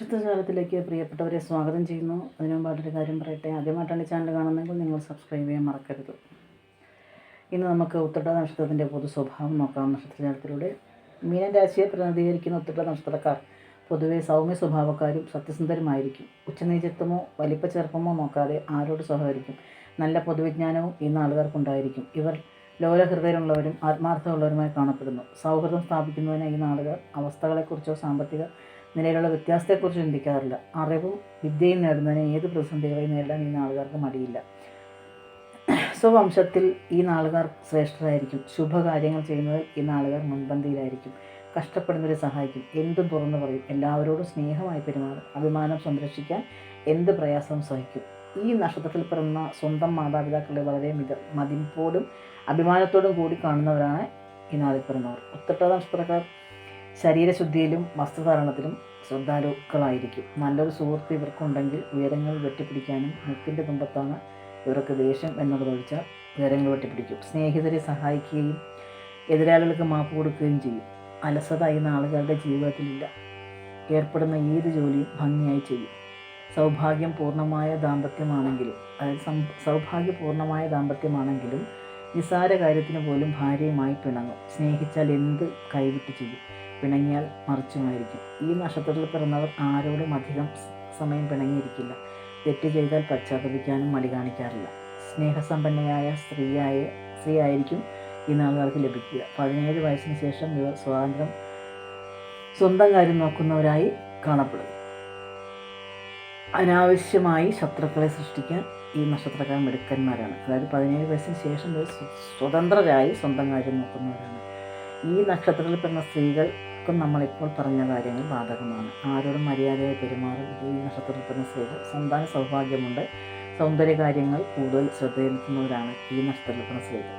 നക്ഷത്രജാലത്തിലേക്ക് പ്രിയപ്പെട്ടവരെ സ്വാഗതം ചെയ്യുന്നു. അതിനു മുമ്പായിട്ടൊരു കാര്യം പറയട്ടെ. ആദ്യമായിട്ടാണ് ചാനൽ കാണുന്നെങ്കിൽ നിങ്ങൾ സബ്സ്ക്രൈബ് ചെയ്യാൻ മറക്കരുത്. ഇന്ന് നമുക്ക് ഉത്തട്ട നക്ഷത്രത്തിന്റെ പൊതു സ്വഭാവം നോക്കാം. നക്ഷത്രജാലത്തിലൂടെ മീനൻ രാശിയെ പ്രതിനിധീകരിക്കുന്ന ഉത്തട്ട നക്ഷത്രക്കാർ പൊതുവെ സൗമ്യ സ്വഭാവക്കാരും സത്യസന്ധരുമായിരിക്കും. ഉച്ചനീചത്വമോ വലിപ്പ ചെറുപ്പമോ നോക്കാതെ ആരോട് സഹകരിക്കും. നല്ല പൊതുവിജ്ഞാനവും ഈ നാളുകാർക്കുണ്ടായിരിക്കും. ഇവർ ലോലഹൃദയമുള്ളവരും ആത്മാർത്ഥമുള്ളവരുമായി കാണപ്പെടുന്നു. സൗഹൃദം സ്ഥാപിക്കുന്നതിന് ഈ നാളുകാർ അവസ്ഥകളെക്കുറിച്ചോ സാമ്പത്തിക നിലയിലുള്ള വ്യത്യാസത്തെക്കുറിച്ച് ചിന്തിക്കാറില്ല. അറിവും വിദ്യയും നേടുന്നതിന് ഏത് പ്രതിസന്ധികളെയും നേരിടാൻ ഈ നാളുകാർക്ക് മടിയില്ല. സ്വവംശത്തിൽ ഈ നാളുകാർ ശ്രേഷ്ഠരായിരിക്കും. ശുഭകാര്യങ്ങൾ ചെയ്യുന്നതിൽ ഈ നാളുകാർ മുൻപന്തിയിലായിരിക്കും. കഷ്ടപ്പെടുന്നവരെ സഹായിക്കും. എന്തും തുറന്നു പറയും. എല്ലാവരോടും സ്നേഹമായി പെരുമാറും. അഭിമാനം സംരക്ഷിക്കാൻ എന്ത് പ്രയാസവും സഹിക്കും. ഈ നക്ഷത്രത്തിൽ പിറന്ന സ്വന്തം മാതാപിതാക്കളെ വളരെ മിത മതിപ്പോടും അഭിമാനത്തോടും കൂടി കാണുന്നവരാണ് ഈ നാളിൽ പിറന്നവർ. ഉത്തട്ട നക്ഷത്രക്കാർ ശരീരശുദ്ധിയിലും വസ്ത്രധാരണത്തിലും ശ്രദ്ധാലുക്കളായിരിക്കും. നല്ലൊരു സുഹൃത്ത് ഇവർക്കുണ്ടെങ്കിൽ ഉയരങ്ങൾ വെട്ടിപ്പിടിക്കാനും മുക്കിന്റെ തുമ്പത്താണ് ഇവർക്ക് ദേഷ്യം എന്നുള്ളതൊഴിച്ചാൽ ഉയരങ്ങൾ വെട്ടിപ്പിടിക്കും. സ്നേഹിതരെ സഹായിക്കുകയും എതിരാളികൾക്ക് മാപ്പ് കൊടുക്കുകയും ചെയ്യും. അലസത ഈ നാളുകളുടെ ജീവിതത്തിലില്ല. ഏർപ്പെടുന്ന ഏത് ജോലിയും ഭംഗിയായി ചെയ്യും. സൗഭാഗ്യം പൂർണമായ ദാമ്പത്യമാണെങ്കിലും അതായത് സം സൗഭാഗ്യപൂർണമായ ദാമ്പത്യമാണെങ്കിലും നിസ്സാര കാര്യത്തിന് പോലും ഭാര്യയുമായി പിണങ്ങും. സ്നേഹിച്ചാൽ എന്ത് കൈവിട്ട് ചെയ്യും? പിണങ്ങിയാൽ മറിച്ചുമായിരിക്കും. ഈ നക്ഷത്രത്തിൽ പിറന്നവർ ആരോടും അധികം സമയം പിണങ്ങിയിരിക്കില്ല. തെറ്റ് ചെയ്താൽ പശ്ചാത്തപിക്കാനും മടി കാണിക്കാറില്ല. സ്നേഹസമ്പന്നയായ സ്ത്രീയായ സ്ത്രീ ആയിരിക്കും ഈ നാളുകാർക്ക് ലഭിക്കുക. പതിനേഴ് വയസ്സിന് ശേഷം ഇവർ സ്വാതന്ത്ര്യം സ്വന്തം കാര്യം നോക്കുന്നവരായി കാണപ്പെടും അനാവശ്യമായി ശത്രുക്കളെ സൃഷ്ടിക്കാൻ ഈ നക്ഷത്രക്കാർ മിടുക്കന്മാരാണ്. അതായത് പതിനേഴ് വയസ്സിന് ശേഷം സ്വതന്ത്രരായി സ്വന്തം കാര്യം നോക്കുന്നവരാണ്. ഈ നക്ഷത്രത്തിൽ പിറന്ന സ്ത്രീകൾക്കും നമ്മളിപ്പോൾ പറഞ്ഞ കാര്യങ്ങൾ ബാധകമാണ്. ആരോടും മര്യാദയായി പെരുമാറും ഈ നക്ഷത്രത്തിന് സന്താന സൗഭാഗ്യമുണ്ട്. സൗന്ദര്യ കാര്യങ്ങൾ കൂടുതൽ ശ്രദ്ധയിലെത്തുന്നവരാണ് ഈ നക്ഷത്രത്തിന് സ്ത്രീകൾ.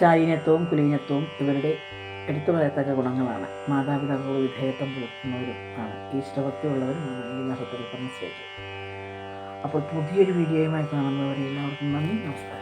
ശാലീനത്വവും കുലീനത്വവും ഇവരുടെ എടുത്തു പറയത്തക്ക ഗുണങ്ങളാണ്. മാതാപിതാക്കളോട് വിധേയത്വം പുലർത്തുന്നവരും ആണ്. ഈശ്വരഭക്തിയുള്ളവരുമാണ് ഈ നക്ഷത്രത്തിന് സ്ത്രീകൾ. അപ്പോൾ പുതിയൊരു വീഡിയോയുമായി കാണുന്നവരെ എല്ലാവർക്കും നന്ദി നമസ്കാരം.